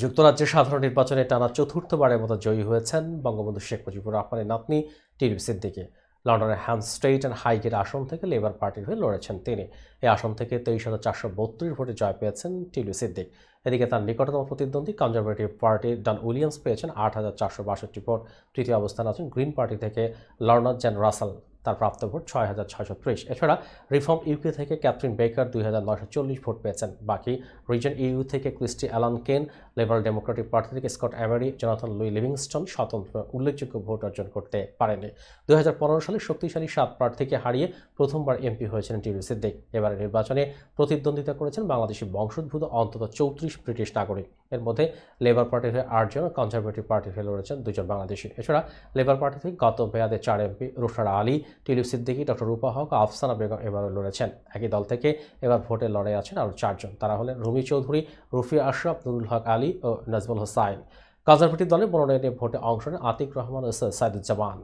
যুক্তরাজ্যের সাধারণ নির্বাচনে টানা চতুর্থবারের মতো জয়ী হয়েছেন বঙ্গবন্ধু শেখ মুজিবুর রহমানের নাতনি টিরিপ সিদ্দিকি লন্ডনের হ্যামস্টেট অ্যান্ড হাইগেট আসন থেকে লেবার পার্টির হয়ে লড়েছেন তিনি। এই আসন থেকে তেইশ হাজার চারশো বত্রিশ ভোটে জয় পেয়েছেন টিলু সিদ্দিক এদিকে তার নিকটতম প্রতিদ্বন্দ্বী কনজারভেটিভ পার্টি ডান উইলিয়ামস পেয়েছেন আট হাজার চারশো বাষট্টি ভোট। তৃতীয় অবস্থানে আছেন গ্রিন পার্টি থেকে লর্নার জেন রাসেল। তার প্রাপ্ত ভোট ছয় হাজার ছয়শো ত্রিশ। এছাড়া রিফর্ম ইউকে থেকে ক্যাথরিন বেকার দুই হাজার নয়শো চল্লিশ ভোট পেয়েছেন। বাকি রিজন ইউ থেকে ক্রিস্টি অ্যালান কেন, লিবারাল ডেমোক্রেটিক পার্টি থেকে Scott Amory Jonathan Lewis Livingston স্বতন্ত্র উল্লেখযোগ্য ভোট অর্জন করতে পারেনি দুই হাজার পনেরো সালে শক্তিশালী সাত প্রার্থীকে হারিয়ে প্রথমবার এমপি হয়েছিলেন টিরু সিদ্দিক। এবারে নির্বাচনে প্রতিদ্বন্দ্বিতা করেছেন বাংলাদেশি বংশোদ্ভূত অন্তত চৌত্রিশ ব্রিটিশ নাগরিক। এর মধ্যে লেবার পার্টির হয়ে আটজন কনজারভেটিভ পার্টির হয়ে লড়েছেন দুজন বাংলাদেশি। এছাড়া লেবার পার্টি থেকে গত মেয়াদে চার এমপি রুশারা আলী টিলু সিদ্দিকি, ডক্টর রূপা হক, আফসানা বেগম এবারও লড়েছেন। একই দল থেকে এবার ভোটে লড়াই আছেন আরও চারজন। তারা হলেন রুমি চৌধুরী রুফি আশরাফ, নুরুল হক আলী ও নাজমুল হোসাইন। কনজারভেটিভ দলের মনোনয়নে ভোটে অংশ নেন আতিক রহমান ও সৈয়দ সাইদুজ্জামান।